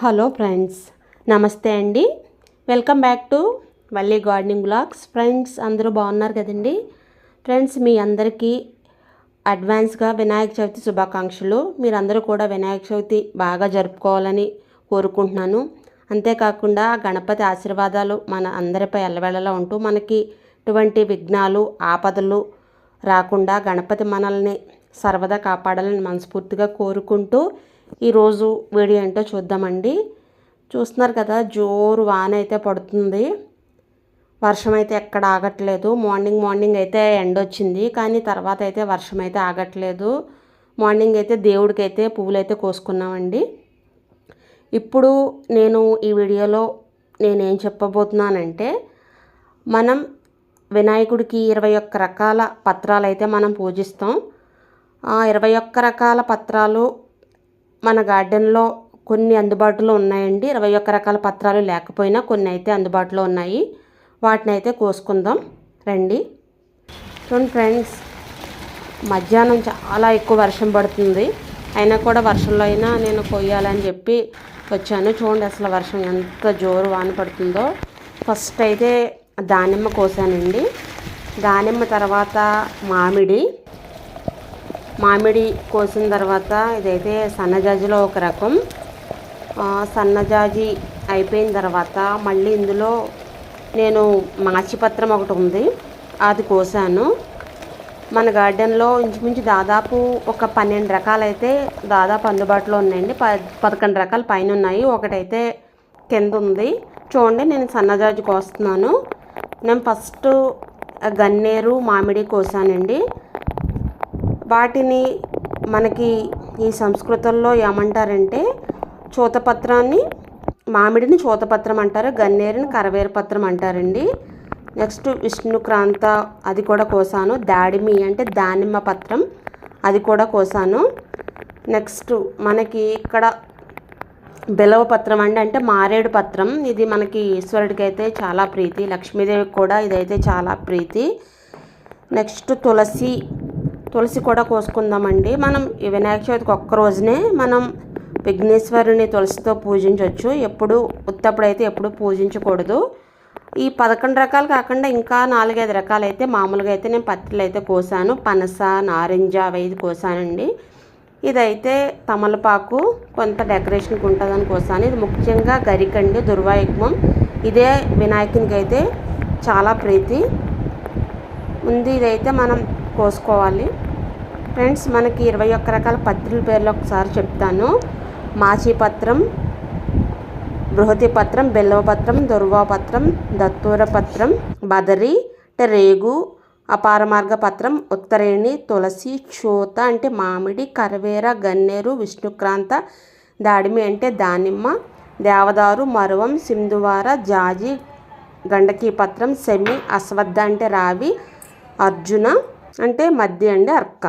Hello friends నమస్తే అండి. Welcome back to Valli gardening blogs. Friends అందరూ బాగున్నారు కదండి? ఫ్రెండ్స్ మీ అందరికీ అడ్వాన్స్గా వినాయక చవితి శుభాకాంక్షలు. మీరందరూ కూడా వినాయక చవితి బాగా జరుపుకోవాలని కోరుకుంటున్నాను. అంతేకాకుండా గణపతి ఆశీర్వాదాలు మన అందరిపై ఎల్లవేళలా ఉంటూ మనకి ఎటువంటి విఘ్నాలు ఆపదలు రాకుండా గణపతి మనల్ని సర్వదా కాపాడాలని మనస్ఫూర్తిగా కోరుకుంటూ ఈరోజు వీడియో ఏంటో చూద్దామండి. చూస్తున్నారు కదా జోరు వాన అయితే పడుతుంది. వర్షం అయితే ఎక్కడ ఆగట్లేదు. మార్నింగ్ మార్నింగ్ అయితే ఎండ వచ్చింది కానీ తర్వాత అయితే వర్షం అయితే ఆగట్లేదు. మార్నింగ్ అయితే దేవుడికి అయితే పువ్వులు అయితే కోసుకున్నామండి. ఇప్పుడు నేను ఈ వీడియోలో నేనేం చెప్పబోతున్నానంటే మనం వినాయకుడికి ఇరవై ఒక్క రకాల పత్రాలు అయితే మనం పూజిస్తాం. ఆ ఇరవై ఒక్క రకాల పత్రాలు మన గార్డెన్లో కొన్ని అందుబాటులో ఉన్నాయండి. ఇరవై ఒక్క రకాల పత్రాలు లేకపోయినా కొన్ని అయితే అందుబాటులో ఉన్నాయి. వాటిని అయితే కోసుకుందాం. రండి. చూడండి ఫ్రెండ్స్ మధ్యాహ్నం చాలా ఎక్కువ వర్షం పడుతుంది. అయినా కూడా వర్షంలో అయినా నేను కొయ్యాలని చెప్పి వచ్చాను. చూడండి అసలు వర్షం ఎంత జోరు వాన పడుతుందో. ఫస్ట్ అయితే దానిమ్మ కోసానండి. దానిమ్మ తర్వాత మామిడి. మామిడి కోసిన తర్వాత ఇదైతే సన్నజాజిలో ఒక రకం. సన్నజాజి అయిపోయిన తర్వాత మళ్ళీ ఇందులో నేను మాచిపత్రం ఒకటి ఉంది. అది కోసాను. మన గార్డెన్లో ఇంచుమించు దాదాపు ఒక పన్నెండు రకాలైతే దాదాపు అందుబాటులో ఉన్నాయండి. ప పదకొండు రకాల పైన ఉన్నాయి. ఒకటైతే కింద ఉంది. చూడండి నేను సన్నజాజి కోస్తున్నాను. నేను ఫస్ట్ గన్నేరు మామిడి కోసానండి. వాటిని మనకి ఈ సంస్కృతంలో ఏమంటారంటే చూతపత్రాన్ని మామిడిని చూతపత్రం అంటారు గన్నేరుని కరవేరపత్రం అంటారండి. నెక్స్ట్ విష్ణుక్రాంత అది కూడా కోసాను. దాడిమి అంటే దానిమ్మ పత్రం అది కూడా కోసాను. నెక్స్ట్ మనకి ఇక్కడ బిలవ పత్రం అండి అంటే మారేడు పత్రం. ఇది మనకి ఈశ్వరుడికి అయితే చాలా ప్రీతి లక్ష్మీదేవికి కూడా ఇదైతే చాలా ప్రీతి. నెక్స్ట్ తులసి తులసి కూడా కోసుకుందామండి. మనం ఈ వినాయక చవితికి ఒక్క రోజునే మనం విఘ్నేశ్వరుని తులసితో పూజించవచ్చు ఎప్పుడు ఉత్తప్పుడైతే ఎప్పుడు పూజించకూడదు. ఈ పదకొండు రకాలు కాకుండా ఇంకా నాలుగైదు రకాలు అయితే మామూలుగా అయితే నేను పత్రిలు అయితే కోసాను. పనస నారింజ అవి ఐదు కోసానండి. ఇదైతే తమలపాకు కొంత డెకరేషన్కి ఉంటుందని కోసాను. ఇది ముఖ్యంగా గరికండి దుర్వాయుగ్మం ఇదే వినాయకునికి అయితే చాలా ప్రీతి. ముందు ఇదైతే మనం కోసుకోవాలి. ఫ్రెండ్స్ మనకి ఇరవై ఒక్క రకాల పత్రుల పేర్లు ఒకసారి చెప్తాను. మాచిపత్రం బృహతి పత్రం బెల్లవపత్రం దుర్వాపత్రం దత్తూర పత్రం బదరి అంటే రేగు అపారమార్గ పత్రం ఉత్తరేణి తులసి చూత అంటే మామిడి కరవేర గన్నేరు విష్ణుక్రాంత దాడిమి అంటే దానిమ్మ దేవదారు మరువం సింధువార జాజి గండకీ పత్రం సెమి అశ్వద్ధ అంటే రావి అర్జున అంటే మధ్య అండి అర్క.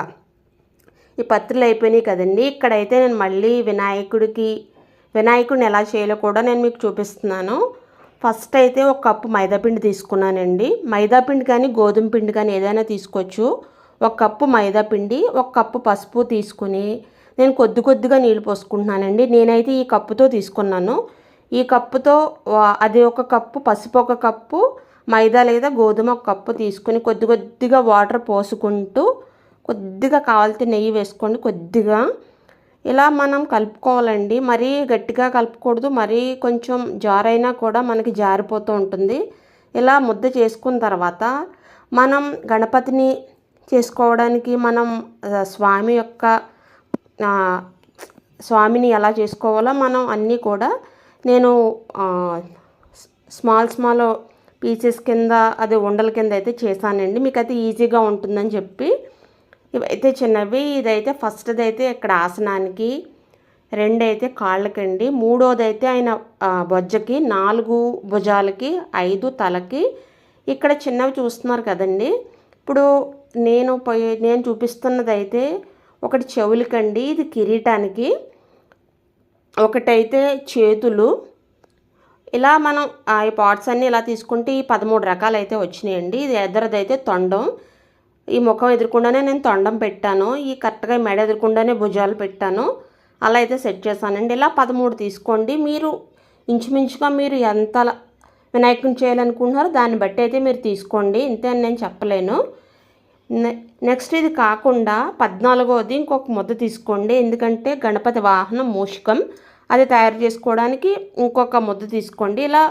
ఈ పత్రులు అయిపోయినాయి కదండి. ఇక్కడైతే నేను మళ్ళీ వినాయకుడికి వినాయకుడిని ఎలా చేయాలో కూడా నేను మీకు చూపిస్తున్నాను. ఫస్ట్ అయితే ఒక కప్పు మైదాపిండి తీసుకున్నానండి. మైదాపిండి కానీ గోధుమ పిండి కానీ ఏదైనా తీసుకోవచ్చు. ఒక కప్పు మైదాపిండి ఒక కప్పు పసుపు తీసుకుని నేను కొద్ది కొద్దిగా నీళ్ళు పోసుకుంటున్నానండి. నేనైతే ఈ కప్పుతో తీసుకున్నాను. ఈ కప్పుతో అది ఒక కప్పు పసుపు ఒక కప్పు మైదా లేదా గోధుమ ఒక కప్పు తీసుకుని కొద్ది కొద్దిగా వాటర్ పోసుకుంటూ కొద్దిగా కావాలితే నెయ్యి వేసుకోండి కొద్దిగా. ఇలా మనం కలుపుకోవాలండి. మరీ గట్టిగా కలుపుకూడదు. మరీ కొంచెం జారైనా కూడా మనకి జారిపోతూ ఉంటుంది. ఇలా ముద్ద చేసుకున్న తర్వాత మనం గణపతిని చేసుకోవడానికి మనం స్వామి యొక్క స్వామిని ఎలా చేసుకోవాలో మనం అన్నీ కూడా నేను స్మాల్ స్మాల్ పీసెస్ కింద అది ఉండల కింద అయితే చేశానండి. మీకు అయితే ఈజీగా ఉంటుందని చెప్పి ఇవైతే చిన్నవి. ఇదైతే ఫస్ట్ది అయితే ఇక్కడ ఆసనానికి రెండు అయితే కాళ్ళకండి. మూడోదైతే అయితే ఆయన బొజ్జకి నాలుగు భుజాలకి ఐదు తలకి. ఇక్కడ చిన్నవి చూస్తున్నారు కదండి. ఇప్పుడు నేను పోయి నేను చూపిస్తున్నది అయితే ఒకటి చెవులకండి ఇది కిరీటానికి. ఒకటైతే చేతులు. ఇలా మనం ఆ, ఈ పార్ట్స్ అన్నీ ఇలా తీసుకుంటే ఈ పదమూడు రకాలు అయితే వచ్చినాయండి. ఇది ఎదరదైతే తొండం. ఈ ముఖం ఎదురకుండానే నేను తొండం పెట్టాను. ఈ కరెక్ట్గా మెడ ఎదురకుండానే భుజాలు పెట్టాను. అలా అయితే సెట్ చేశానండి. ఇలా పదమూడు తీసుకోండి. మీరు ఇంచుమించుగా మీరు ఎంత వినాయకుని చేయాలనుకుంటున్నారో దాన్ని బట్టి అయితే మీరు తీసుకోండి. ఇంతే అని నేను చెప్పలేను. నె- నెక్స్ట్ ఇది కాకుండా పద్నాలుగోది ఇంకొక ముద్ద తీసుకోండి. ఎందుకంటే గణపతి వాహనం మూషికం. అది తయారు చేసుకోవడానికి ఇంకొక ముద్ద తీసుకోండి. ఇలా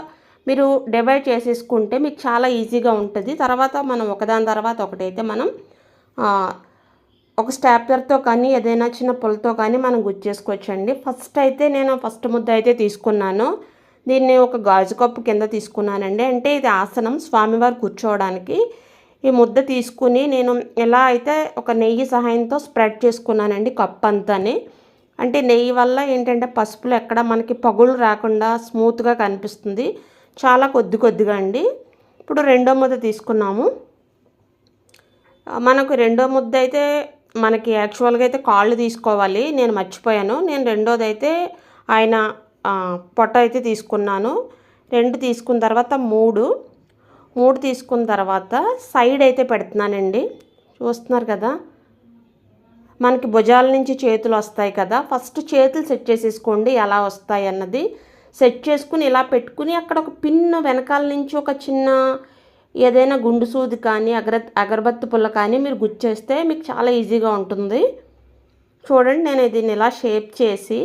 మీరు డివైడ్ చేసేసుకుంటే మీకు చాలా ఈజీగా ఉంటుంది. తర్వాత మనం ఒకదాని తర్వాత ఒకటైతే మనం ఒక స్టాప్లర్తో కానీ ఏదైనా చిన్న పుల్లతో కానీ మనం గుచ్చేసుకోవచ్చండి ఫస్ట్ అయితే నేను ఫస్ట్ ముద్ద అయితే తీసుకున్నాను. దీన్ని ఒక గాజు కప్పు కింద తీసుకున్నానండి. అంటే ఇది ఆసనం స్వామివారు కూర్చోవడానికి. ఈ ముద్ద తీసుకుని నేను ఎలా అయితే ఒక నెయ్యి సహాయంతో స్ప్రెడ్ చేసుకున్నానండి కప్పు అంతానే అంటే నెయ్యి వల్ల ఏంటంటే పసుపులో ఎక్కడ మనకి పగులు రాకుండా స్మూత్గా కనిపిస్తుంది. చాలా కొద్ది కొద్దిగా అండి. ఇప్పుడు రెండో ముద్ద తీసుకున్నాము. మనకు రెండో ముద్ద అయితే మనకి యాక్చువల్గా అయితే కాళ్ళు తీసుకోవాలి. నేను మర్చిపోయాను. నేను రెండోది అయితే ఆయన పొట్ట అయితే తీసుకున్నాను. రెండు తీసుకున్న తర్వాత మూడు. మూడు తీసుకున్న తర్వాత సైడ్ అయితే పెడుతున్నానండి. చూస్తున్నారు కదా? మనకి భుజాల నుంచి చేతులు వస్తాయి కదా ఫస్ట్ చేతులు సెట్ చేసేసుకోండి ఎలా వస్తాయి అన్నది. సెట్ చేసుకుని ఇలా పెట్టుకుని అక్కడ ఒక పిన్ వెనకాల నుంచి ఒక చిన్న ఏదైనా గుండు సూది కానీ అగర అగరబత్తి పుల్ల కానీ మీరు గుచ్చేస్తే మీకు చాలా ఈజీగా ఉంటుంది. చూడండి నేను దీన్ని ఇలా షేప్ చేసి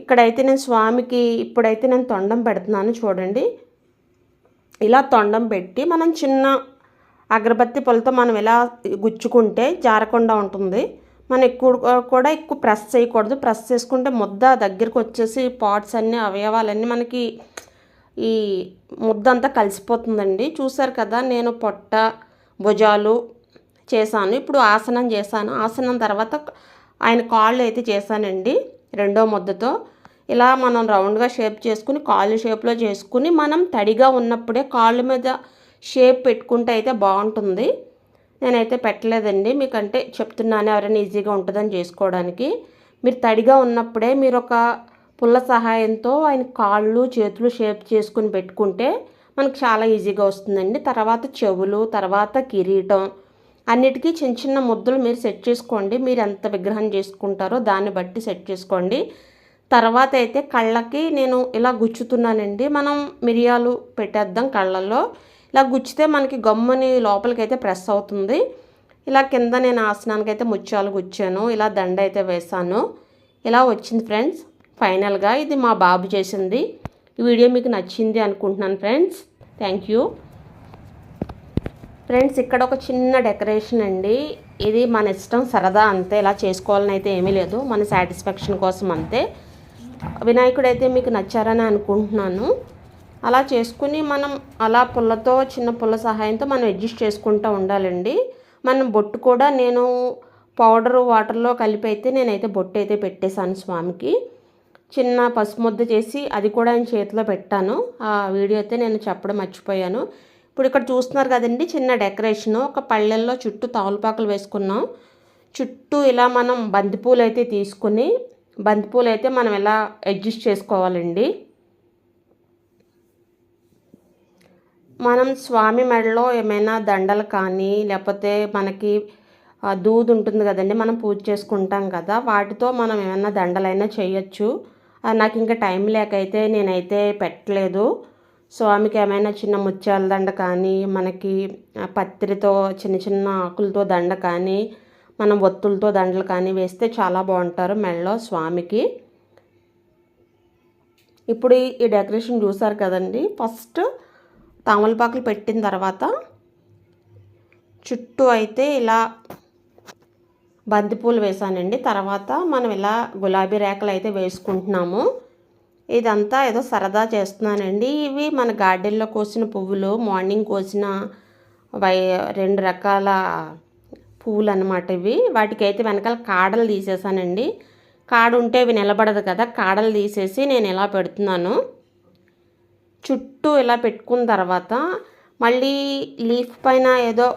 ఇక్కడైతే నేను స్వామికి ఇప్పుడైతే నేను తొండం పెడుతున్నాను చూడండి. ఇలా తొండం పెట్టి మనం చిన్న అగరబత్తి పొలతో మనం ఇలా గుచ్చుకుంటే జారకుండా ఉంటుంది. మనం ఎక్కువ కూడా ఎక్కువ ప్రెస్ చేయకూడదు. ప్రెస్ చేసుకుంటే ముద్ద దగ్గరికి వచ్చేసి పార్ట్స్ అన్నీ అవయవాలన్నీ మనకి ఈ ముద్ద అంతా కలిసిపోతుందండి. చూసారు కదా నేను పొట్ట భుజాలు చేశాను. ఇప్పుడు ఆసనం చేశాను. ఆసనం తర్వాత ఆయన కాళ్ళు అయితే చేశానండి రెండో ముద్దతో. ఇలా మనం రౌండ్గా షేప్ చేసుకుని కాళ్ళు షేప్లో చేసుకుని మనం తడిగా ఉన్నప్పుడే కాళ్ళ మీద షేప్ పెట్టుకుంటే అయితే బాగుంటుంది. నేనైతే పెట్టలేదండి. మీకంటే చెప్తున్నాను ఎవరైనా ఈజీగా ఉంటుందని చేసుకోవడానికి. మీరు తడిగా ఉన్నప్పుడే మీరు ఒక పుల్ల సహాయంతో ఆయన కాళ్ళు చేతులు షేప్ చేసుకుని పెట్టుకుంటే మనకు చాలా ఈజీగా వస్తుందండి. తర్వాత చెవులు తర్వాత కిరీటం అన్నిటికీ చిన్న చిన్న ముద్దలు మీరు సెట్ చేసుకోండి. మీరు ఎంత విగ్రహం చేసుకుంటారో దాన్ని బట్టి సెట్ చేసుకోండి. తర్వాత అయితే కళ్ళకి నేను ఇలా గుచ్చుతున్నానండి. మనం మిరియాలు పెట్టేద్దాం కళ్ళల్లో. ఇలా గుచ్చితే మనకి గమ్ముని లోపలికి అయితే ప్రెస్ అవుతుంది. ఇలా కింద నేను ఆసనానికి అయితే ముత్యాలు గుచ్చాను. ఇలా దండ అయితే వేసాను ఇలా వచ్చింది ఫ్రెండ్స్ ఫైనల్గా ఇది మా బాబు చేసింది. ఈ వీడియో మీకు నచ్చింది అనుకుంటున్నాను ఫ్రెండ్స్ థ్యాంక్ యూ ఫ్రెండ్స్ ఇక్కడ ఒక చిన్న డెకరేషన్ అండి. ఇది మన ఇష్టం సరదా అంతే. ఇలా చేసుకోవాలని అయితే ఏమీ లేదు. మన సాటిస్ఫాక్షన్ కోసం అంతే. వినాయకుడు అయితే మీకు నచ్చారని అనుకుంటున్నాను. అలా చేసుకుని మనం అలా పుల్లతో చిన్న పుల్ల సహాయంతో మనం అడ్జస్ట్ చేసుకుంటూ ఉండాలండి. మనం బొట్టు కూడా నేను పౌడర్ వాటర్లో కలిపి అయితే నేనైతే బొట్టు అయితే పెట్టేశాను స్వామికి. చిన్న పసుపు ముద్ద చేసి అది కూడా ఆయన చేతిలో పెట్టాను. ఆ వీడియో అయితే నేను చెప్పడం మర్చిపోయాను. ఇప్పుడు ఇక్కడ చూస్తున్నారు కదండి చిన్న డెకరేషన్. ఒక పళ్ళెల్లో చుట్టూ తమలపాకులు వేసుకున్నాం. చుట్టూ ఇలా మనం బంతిపూలు అయితే తీసుకుని బంతిపూలు అయితే మనం ఎలా అడ్జస్ట్ చేసుకోవాలండి? మనం స్వామి మెడలో ఏమైనా దండలు కానీ లేకపోతే మనకి ఆ, దూది ఉంటుంది కదండి మనం పూజ చేసుకుంటాం కదా వాటితో మనం ఏమైనా దండలైనా చేయొచ్చు. నాకు ఇంకా టైం లేకైతే నేనైతే పెట్టలేదు. స్వామికి ఏమైనా చిన్న ముత్యాల దండ కానీ మనకి పత్రితో చిన్న చిన్న ఆకులతో దండ కానీ మనం ఒత్తులతో దండలు కానీ వేస్తే చాలా బాగుంటారు మెడలో స్వామికి. ఇప్పుడు ఈ- ఈ డెకరేషన్ చూసారు కదండి ఫస్ట్ తామలపాకులు పెట్టిన తర్వాత చుట్టూ అయితే ఇలా బంతిపూలు వేసానండి తర్వాత మనం ఇలా గులాబీ రేఖలు అయితే వేసుకుంటున్నాము. ఇదంతా ఏదో సరదా చేస్తున్నానండి. ఇవి మన గార్డెన్లో కోసిన పువ్వులు మార్నింగ్ కోసిన వై రెండు రకాల పువ్వులు అనమాట ఇవి. వాటికైతే వెనకాల కాడలు తీసేసానండి కాడ ఉంటే ఇవి నిలబడదు కదా కాడలు తీసేసి నేను ఇలా పెడుతున్నాను. చుట్టూ ఇలా పెట్టుకున్న తర్వాత మళ్ళీ లీఫ్ పైన ఏదో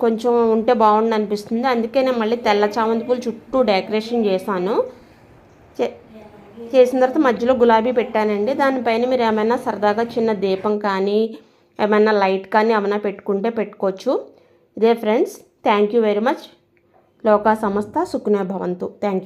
కొంచెం ఉంటే బాగుండు అనిపిస్తుంది. అందుకే నేను మళ్ళీ తెల్ల చామంతి పూలు చుట్టూ డెకరేషన్ చేశాను. చే- చేసిన తర్వాత మధ్యలో గులాబీ పెట్టానండి. దానిపైన మీరు ఏమైనా సరదాగా చిన్న దీపం కానీ ఏమైనా లైట్ కానీ ఏమైనా పెట్టుకుంటే పెట్టుకోవచ్చు. ఇదే friends thank you very much. లోకా సంస్థ సుకునే భవంతు. Thank you.